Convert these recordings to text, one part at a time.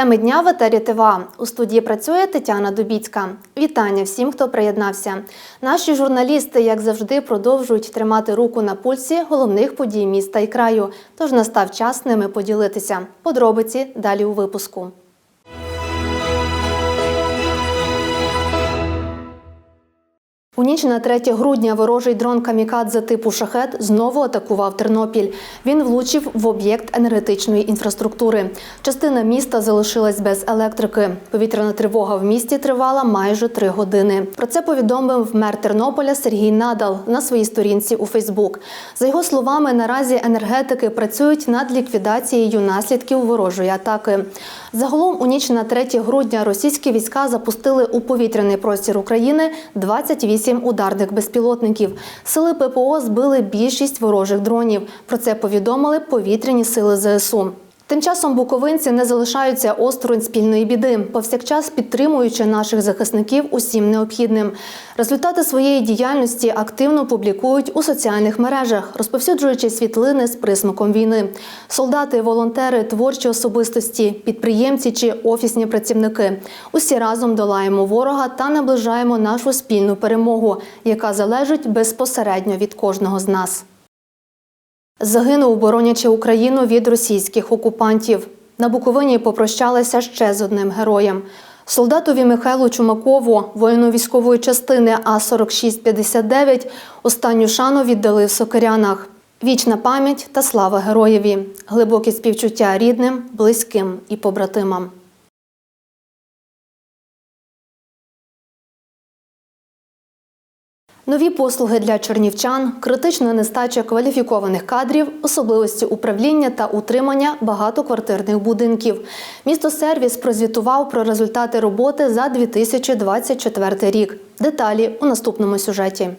Теми дня в етері ТВА. У студії працює Тетяна Дубіцька. Вітання всім, хто приєднався. Наші журналісти, як завжди, продовжують тримати руку на пульсі головних подій міста і краю. Тож настав час ними поділитися. Подробиці далі у випуску. У ніч на 3 грудня ворожий дрон камікадзе типу шахет знову атакував Тернопіль. Він влучив в об'єкт енергетичної інфраструктури. Частина міста залишилась без електрики. Повітряна тривога в місті тривала майже три години. Про це повідомив мер Тернополя Сергій Надал на своїй сторінці у Фейсбук. За його словами, наразі енергетики працюють над ліквідацією наслідків ворожої атаки. Загалом у ніч на 3 грудня російські війська запустили у повітряний простір України 28 ударних безпілотників. Сили ППО збили більшість ворожих дронів. Про це повідомили повітряні сили ЗСУ. Тим часом буковинці не залишаються осторонь спільної біди, повсякчас підтримуючи наших захисників усім необхідним. Результати своєї діяльності активно публікують у соціальних мережах, розповсюджуючи світлини з присмаком війни. Солдати, волонтери, творчі особистості, підприємці чи офісні працівники. Усі разом долаємо ворога та наближаємо нашу спільну перемогу, яка залежить безпосередньо від кожного з нас. Загинув, боронячи Україну від російських окупантів. На Буковині попрощалися ще з одним героєм. Солдатові Михайлу Чумакову, воїну військової частини А-4659, останню шану віддали в Сокирянах. Вічна пам'ять та слава героєві, глибокі співчуття рідним, близьким і побратимам. Нові послуги для чернівчан, критична нестача кваліфікованих кадрів, особливості управління та утримання багатоквартирних будинків. Місто сервіс прозвітував про результати роботи за 2024 рік. Деталі у наступному сюжеті.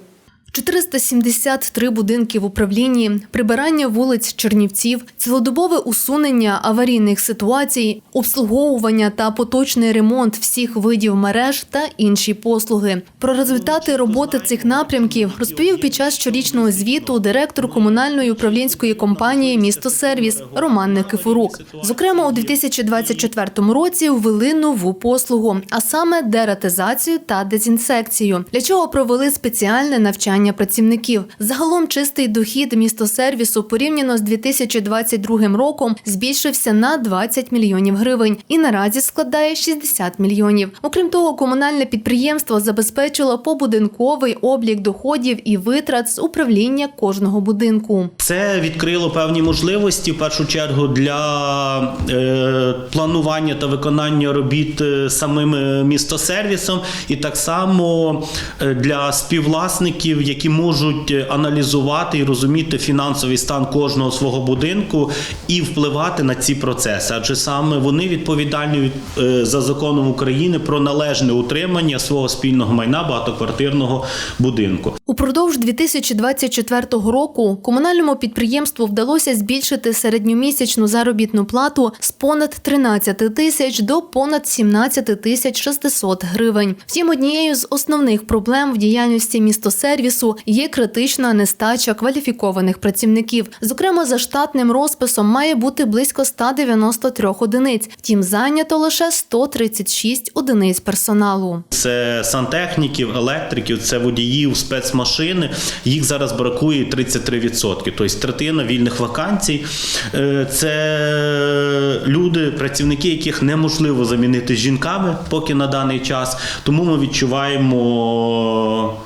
473 будинки в управлінні, прибирання вулиць Чернівців, цілодобове усунення аварійних ситуацій, обслуговування та поточний ремонт всіх видів мереж та інші послуги. Про результати роботи цих напрямків розповів під час щорічного звіту директор комунальної управлінської компанії Місто Сервіс Роман Никифорук. Зокрема, у 2024 році ввели нову послугу, а саме дератизацію та дезінсекцію, для чого провели спеціальне навчання працівників. Загалом чистий дохід містосервісу порівняно з 2022 роком збільшився на 20 мільйонів гривень і наразі складає 60 мільйонів. Окрім того, комунальне підприємство забезпечило побудинковий облік доходів і витрат з управління кожного будинку. Це відкрило певні можливості в першу чергу для е, планування та виконання робіт е, самим е, містосервісом, і так само е, для співвласників, які можуть е, аналізувати і розуміти фінансовий стан кожного свого будинку і впливати на ці процеси. Адже саме вони відповідальні е, за законом України про належне утримання свого спільного майна багатоквартирного будинку. Упродовж 2024 року комунальному підприємству вдалося збільшити середньомісячну заробітну плату з понад 13 тисяч до понад 17 тисяч 600 гривень. Втім, однією з основних проблем в діяльності містосервісу є критична нестача кваліфікованих працівників. Зокрема, за штатним розписом має бути близько 193 одиниць. Втім, зайнято лише 136 одиниць персоналу. Це сантехніків, електриків, це водіїв, спецмашини. Їх зараз бракує 33%. Тобто третина вільних вакансій. Е, Це люди, працівники, яких неможливо замінити жінками поки на даний час. Тому ми відчуваємо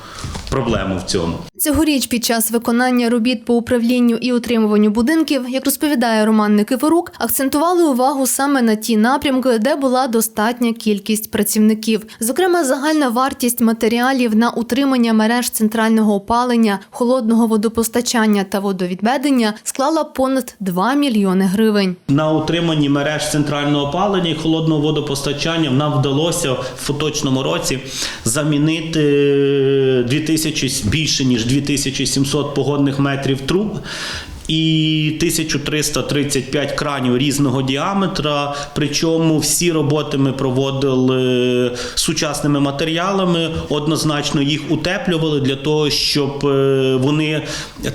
проблему в цьому. Цьогоріч під час виконання робіт по управлінню і утримуванню будинків, як розповідає Роман Никифорук, акцентували увагу саме на ті напрямки, де була достатня кількість працівників. Зокрема, загальна вартість матеріалів на утримання мереж центрального опалення, холодного водопостачання та водовідведення склала понад 2 мільйони гривень. На утриманні мереж центрального опалення і холодного водопостачання нам вдалося в поточному році замінити 2000, більше ніж 2700 погодних метрів труб. і 1335 кранів різного діаметра. Причому всі роботи ми проводили сучасними матеріалами, однозначно їх утеплювали для того, щоб е, вони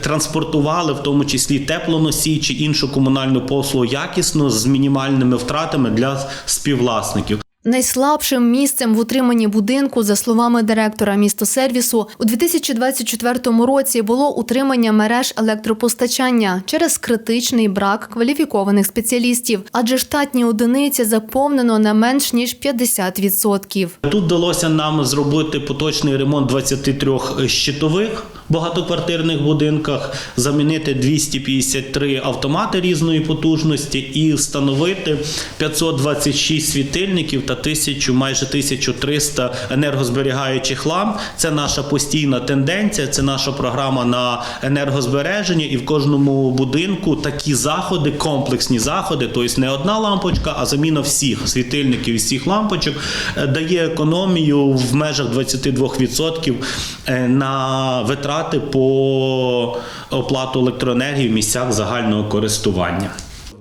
транспортували, в тому числі теплоносій чи іншу комунальну послугу якісно з мінімальними втратами для співвласників. Найслабшим місцем в утриманні будинку, за словами директора містосервісу, у 2024 році було утримання мереж електропостачання через критичний брак кваліфікованих спеціалістів, адже штатні одиниці заповнено на менш ніж 50%. Тут вдалося нам зробити поточний ремонт 23 щитових багатоквартирних будинках, замінити 253 автомати різної потужності і встановити 526 світильників та 1000, майже 1300 енергозберігаючих ламп. Це наша постійна тенденція, це наша програма на енергозбереження, і в кожному будинку такі заходи, комплексні заходи, тобто не одна лампочка, а заміна всіх світильників і всіх лампочок е, дає економію в межах 22% е, на витрати по оплату електроенергії в місцях загального користування.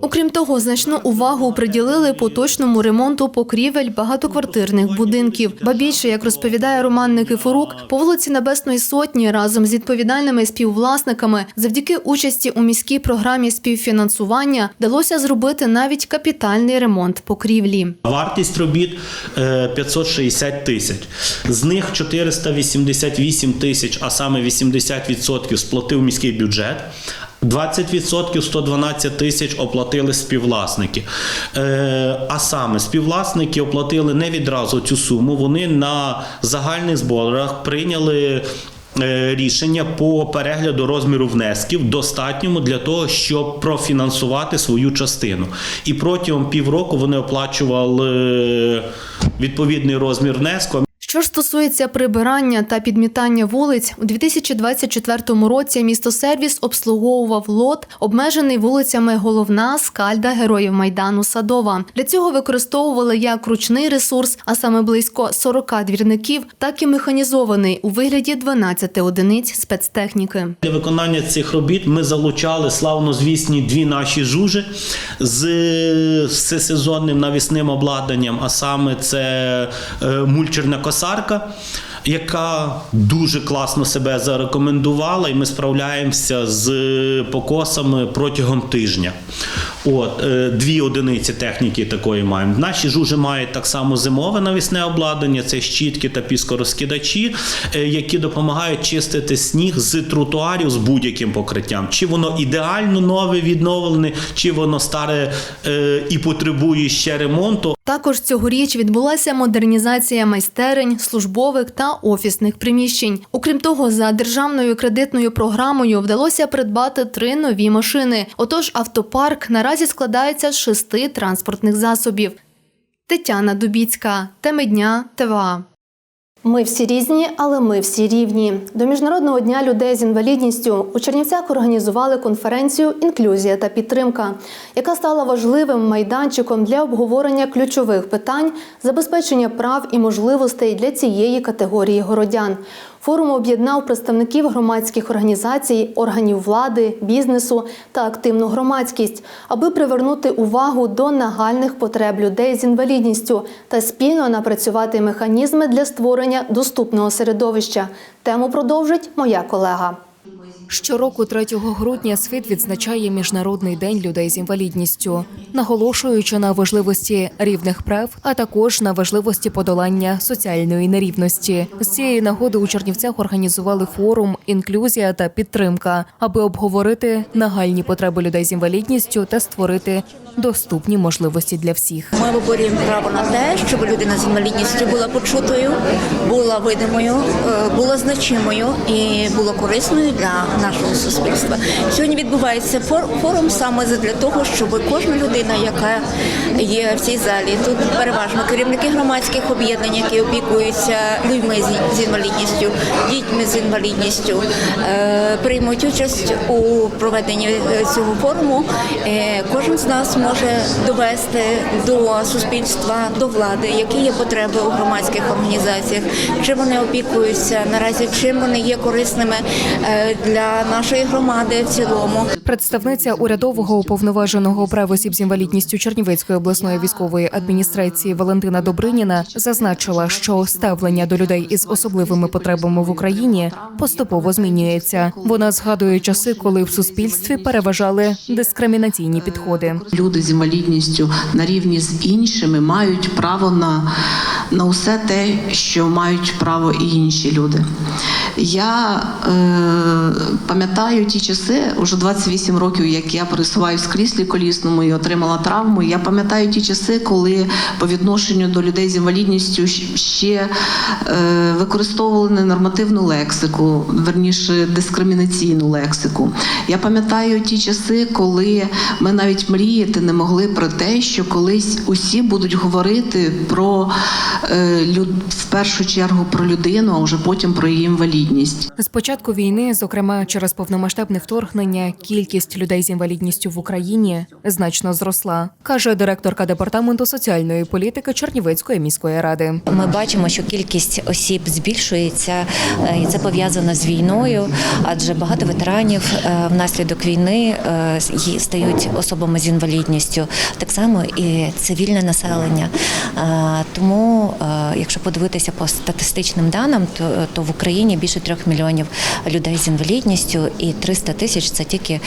Окрім того, значну увагу приділили поточному ремонту покрівель багатоквартирних будинків. Ба більше, як розповідає Роман Никифорук, по вулиці Небесної Сотні разом з відповідальними співвласниками завдяки участі у міській програмі співфінансування вдалося зробити навіть капітальний ремонт покрівлі. Вартість робіт е, 560 тисяч. З них 488 тисяч, а саме 80% сплатив міський бюджет. 20% 112 тисяч оплатили співвласники. Е, а саме співвласники оплатили не відразу цю суму. Вони на загальних зборах прийняли. е, Рішення по перегляду розміру внесків достатньому для того, щоб профінансувати свою частину. І протягом півроку вони оплачували е, відповідний розмір внеску. Що ж стосується прибирання та підмітання вулиць, у 2024 році містосервіс обслуговував лот, обмежений вулицями Головна, Скальда, Героїв Майдану, Садова. Для цього використовували як ручний ресурс, а саме близько 40 двірників, так і механізований у вигляді 12 одиниць спецтехніки. Для виконання цих робіт ми залучали славнозвісні дві наші жужи з всесезонним навісним обладнанням, а саме це е, мульчерна косарка. Яка дуже класно себе зарекомендувала, і ми справляємося з покосами протягом тижня. От е, дві одиниці техніки такої маємо. Наші жужи мають так само зимове навісне обладнання, це щітки та піскорозкидачі, е, які допомагають чистити сніг з тротуарів з будь-яким покриттям. Чи воно ідеально нове відновлене, чи воно старе е, і потребує ще ремонту. Також цьогоріч відбулася модернізація майстерень, службових та офісних приміщень. Окрім того, за державною кредитною програмою вдалося придбати три нові машини. Отож, автопарк наразі складається з шести транспортних засобів. Тетяна Дубіцька, теми дня, ТВА. Ми всі різні, але ми всі рівні. До Міжнародного дня людей з інвалідністю у Чернівцях організували конференцію Інклюзія та підтримка, яка стала важливим майданчиком для обговорення ключових питань забезпечення прав і можливостей для цієї категорії городян. Форум об'єднав представників громадських організацій, органів влади, бізнесу та активну громадськість, аби привернути увагу до нагальних потреб людей з інвалідністю та спільно напрацювати механізми для створення доступного середовища. Тему продовжить моя колега. Щороку 3 грудня світ відзначає Міжнародний день людей з інвалідністю, наголошуючи на важливості рівних прав, а також на важливості подолання соціальної нерівності. З цієї нагоди у Чернівцях організували форум Інклюзія та підтримка, аби обговорити нагальні потреби людей з інвалідністю та створити доступні можливості для всіх. Ми виборюємо право на те, щоб людина з інвалідністю була почутою, була видимою, е, була значимою і була корисною для нашого суспільства. Сьогодні відбувається фор- форум саме для того, щоб кожна людина, яка є в цій залі, тут переважно керівники громадських об'єднань, які опікуються людьми з- інвалідністю, дітьми з інвалідністю, е, приймуть участь у проведенні е, цього форуму. Кожен з нас може довести до суспільства, до влади, які є потреби у громадських організаціях, чим вони опікуються наразі, чим вони є корисними е, для нашої громади в цілому. Представниця урядового уповноваженого прав осіб з інвалідністю Чернівецької обласної військової адміністрації Валентина Добриніна зазначила, що ставлення до людей із особливими потребами в Україні поступово змінюється. Вона згадує часи, коли в суспільстві переважали дискримінаційні підходи. Люди з інвалідністю на рівні з іншими мають право на, на усе те, що мають право і інші люди. Я е, пам'ятаю ті часи, уже 28 років, як я пересуваюсь в кріслі колісному і отримала травму. Я пам'ятаю ті часи, коли по відношенню до людей з інвалідністю ще е, використовували ненормативну лексику, верніше дискримінаційну лексику. Я пам'ятаю ті часи, коли ми навіть мріяти не могли про те, що колись усі будуть говорити про е, люд, в першу чергу про людину, а вже потім про її інвалідність. З початку війни, зокрема через повномасштабне вторгнення, кількість людей з інвалідністю в Україні значно зросла, каже директорка департаменту соціальної політики Чернівецької міської ради. Ми бачимо, що кількість осіб збільшується, е, і це пов'язано з війною, адже багато ветеранів е, внаслідок війни е, стають особами з інвалідністю, так само і цивільне населення. Тому, якщо подивитися по статистичним даним, то, то в Україні більше трьох мільйонів людей з інвалідністю, і 300 тисяч це тільки е,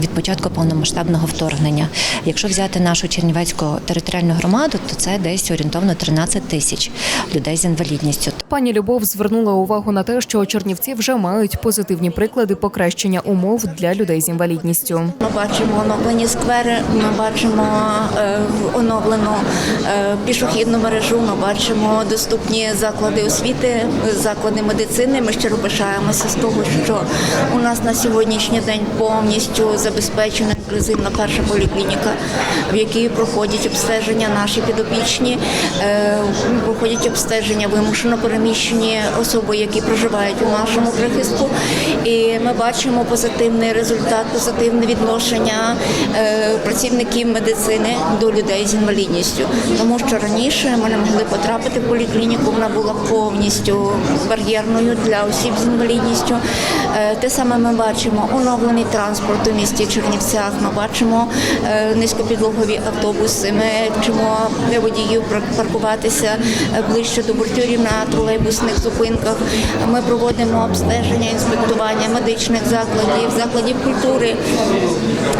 від початку повномасштабного вторгнення. Якщо взяти нашу Чернівецьку територіальну громаду, то це десь орієнтовно 13 тисяч людей з інвалідністю. Пані Любов звернула увагу на те, що Чернівці вже мають позитивні приклади покращення умов для людей з інвалідністю. Ми бачимо оновлені сквери, ми бачимо е, оновлену е, пішохідну мережу, ми бачимо доступні заклади освіти, заклади медицини. Ми щиро пишаємося з того, що у нас на сьогоднішній день повністю забезпечена інклюзивна перша поліклініка, в якій проходять обстеження наші підопічні, е, проходять обстеження вимушено переміщені особи, які проживають у нашому прихистку. І ми бачимо позитивний результат, позитивне відношення е, працівників медицини до людей з інвалідністю. Тому що раніше ми не могли потрапити в поліклініку, вона була повністю бар'єрною для осіб з інвалідністю. Е, Те саме ми бачимо оновлений транспорт у місті Чернівцях. Ми бачимо е, низькопідлогові автобуси. Ми вчимо водіїв паркуватися ближче до бордюрів на тролейбусних зупинках. Ми проводимо обстеження, інспектування медичних закладів, закладів культури,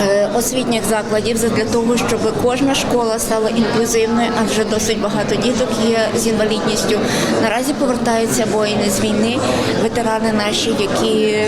е, освітніх закладів для того, щоб кожна школа стала інклюзивною, адже досить багато діток є з інвалідністю. Наразі повертаються воїни з війни, ветерани наші, які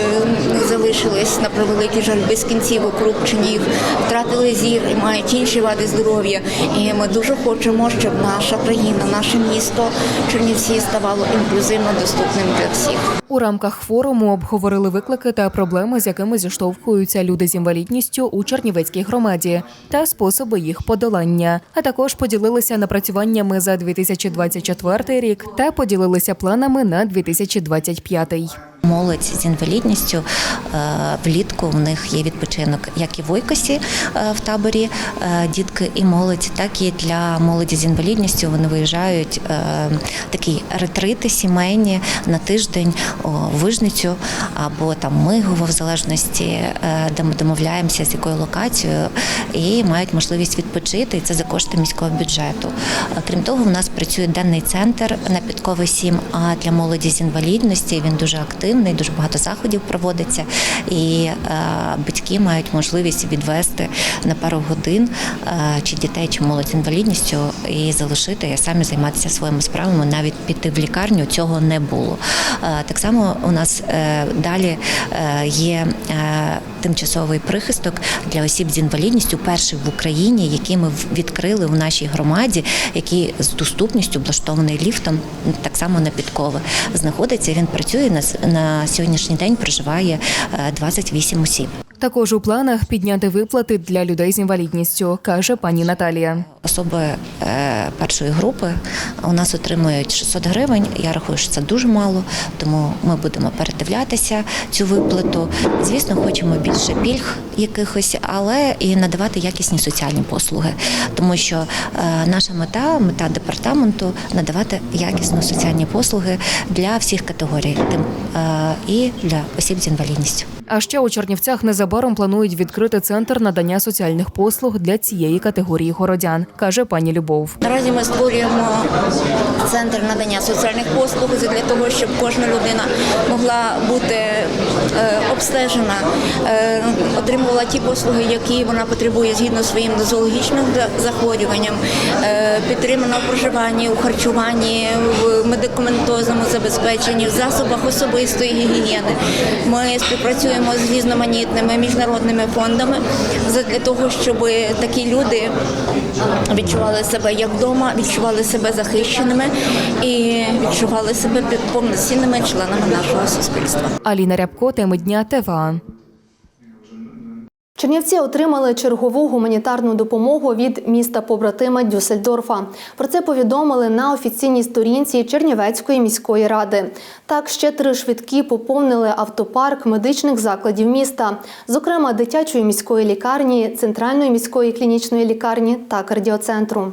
залишились на превеликий жаль без кінцівок рук чи ніг, втратили зір і мають інші вади здоров'я. І ми дуже хочемо, щоб наша країна, наше місто Чернівці ставало інклюзивно доступним для всіх. У рамках форуму обговорили виклики та проблеми, з якими зіштовхуються люди з інвалідністю у Чернівецькій громаді та способи їх подолання. А також поділилися напрацюваннями за 2024 рік та поділилися планами на 2025. Молодь з інвалідністю е, влітку в них є відпочинок як і в Ойкосі е, в таборі е, дітки і молодь, так і для молоді з інвалідністю. Вони виїжджають такі ретрити сімейні на тиждень в Вижницю або там Мигово, в залежності, де ми домовляємося з якою локацією, і мають можливість відпочити. І це за кошти міського бюджету. Крім того, в нас працює денний центр на Підкови 7, а для молоді з інвалідності він дуже активний, дуже багато заходів проводиться, і е, батьки мають можливість відвести на пару годин е, чи дітей, чи молодь з інвалідністю і залишити і самі займатися своїми справами, навіть піти в лікарню цього не було. Е, так само у нас е, далі є тимчасовий прихисток для осіб з інвалідністю, перший в Україні, який ми відкрили в нашій громаді, який з доступністю облаштований ліфтом, так само на підкови. Знаходиться він працює на сьогоднішній день. Проживає е, 28 осіб. Також у планах підняти виплати для людей з інвалідністю, каже пані Наталія. Особи е, першої групи у нас отримують 600 гривень. Я рахую, що це дуже мало, тому ми будемо передивлятися цю виплату. Звісно, хочемо більше пільг якихось, але і надавати якісні соціальні послуги, тому що е, наша мета, мета департаменту надавати якісно соціальні послуги для всіх категорій, тим е, і для осіб з інвалідністю. А ще у Чернівцях незабаром планують відкрити центр надання соціальних послуг для цієї категорії городян, каже пані Любов. Наразі ми створюємо центр надання соціальних послуг для того, щоб кожна людина могла бути е, обстежена, е, отримувала ті послуги, які вона потребує згідно своїм нозологічним за- захворюванням, е, підтримана у проживанні, у харчуванні, в медикаментозному забезпеченні, в засобах особистої гігієни. Ми співпрацюємо з різноманітними міжнародними фондами для того, щоб такі люди відчували себе як вдома, відчували себе захищеними і відчували себе повноцінними членами нашого суспільства. Аліна Рябко, теми дня ТВА. Чернівці отримали чергову гуманітарну допомогу від міста побратима Дюссельдорфа. Про це повідомили на офіційній сторінці Чернівецької міської ради. Так, ще три швидкі поповнили автопарк медичних закладів міста, зокрема дитячої міської лікарні, центральної міської клінічної лікарні та кардіоцентру.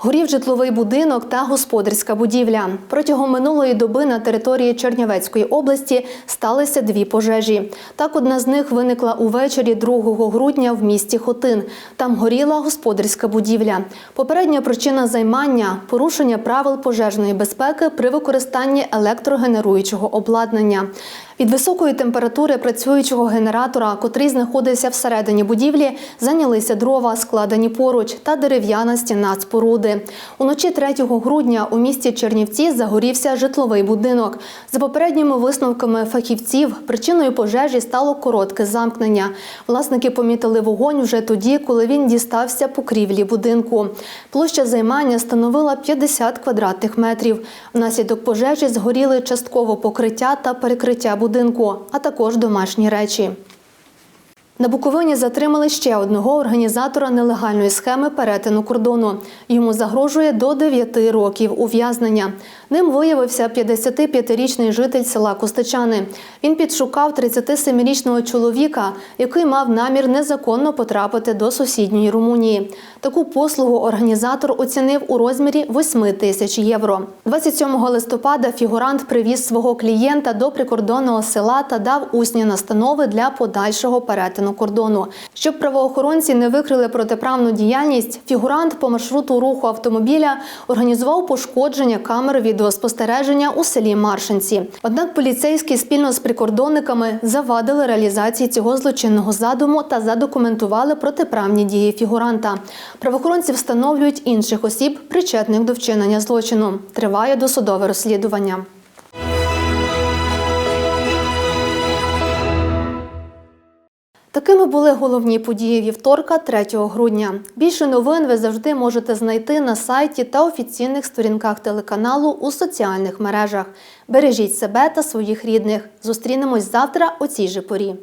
Горів житловий будинок та господарська будівля. Протягом минулої доби на території Чернівецької області сталися дві пожежі. Так, одна з них виникла увечері 2 грудня в місті Хотин. Там горіла господарська будівля. Попередня причина займання порушення правил пожежної безпеки при використанні електрогенеруючого обладнання. Від високої температури працюючого генератора, котрий знаходився всередині будівлі, зайнялися дрова, складені поруч, та дерев'яна стіна споруди. Уночі 3 грудня у місті Чернівці загорівся житловий будинок. За попередніми висновками фахівців, причиною пожежі стало коротке замкнення. Власники помітили вогонь вже тоді, коли він дістався покрівлі будинку. Площа займання становила 50 квадратних метрів. Внаслідок пожежі згоріли частково покриття та перекриття будинку, а також домашні речі. На Буковині затримали ще одного організатора нелегальної схеми перетину кордону. Йому загрожує до 9 років ув'язнення. Ним виявився 55-річний житель села Костичани. Він підшукав 37-річного чоловіка, який мав намір незаконно потрапити до сусідньої Румунії. Таку послугу організатор оцінив у розмірі 8 тисяч євро. 27 листопада фігурант привіз свого клієнта до прикордонного села та дав усні настанови для подальшого перетину кордону. Щоб правоохоронці не викрили протиправну діяльність, фігурант по маршруту руху автомобіля організував пошкодження камер відеоспостереження у селі Маршинці. Однак поліцейські спільно з прикордонниками завадили реалізації цього злочинного задуму та задокументували протиправні дії фігуранта. Правоохоронці встановлюють інших осіб, причетних до вчинення злочину. Триває досудове розслідування. Такими були головні події вівторка, 3 грудня. Більше новин ви завжди можете знайти на сайті та офіційних сторінках телеканалу у соціальних мережах. Бережіть себе та своїх рідних. Зустрінемось завтра о цій же порі.